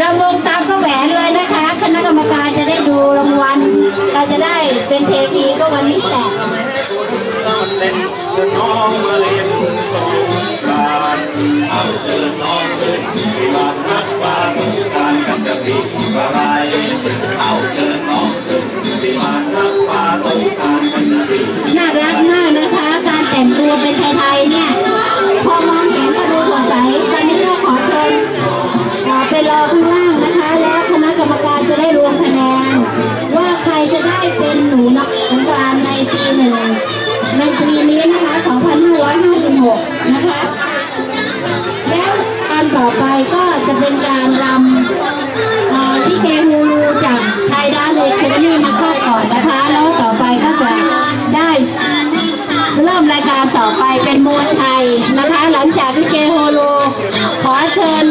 รำวงตามก็แหวนเลยนะคะ คณะกรรมการจะได้ดูรางวัล เราจะได้เป็นเทพีก็วันนี้แหละ 6นะคะ แล้วการต่อไปก็จะเป็นการรำที่เกฮูรูจากไทยด้านเลกเทนี่มาเข้าก่อนนะคะ แล้วต่อไปก็จะได้เริ่มรายการต่อไปเป็นมวยไทยนะคะ หลังจากที่เกฮูรูขอเชิญ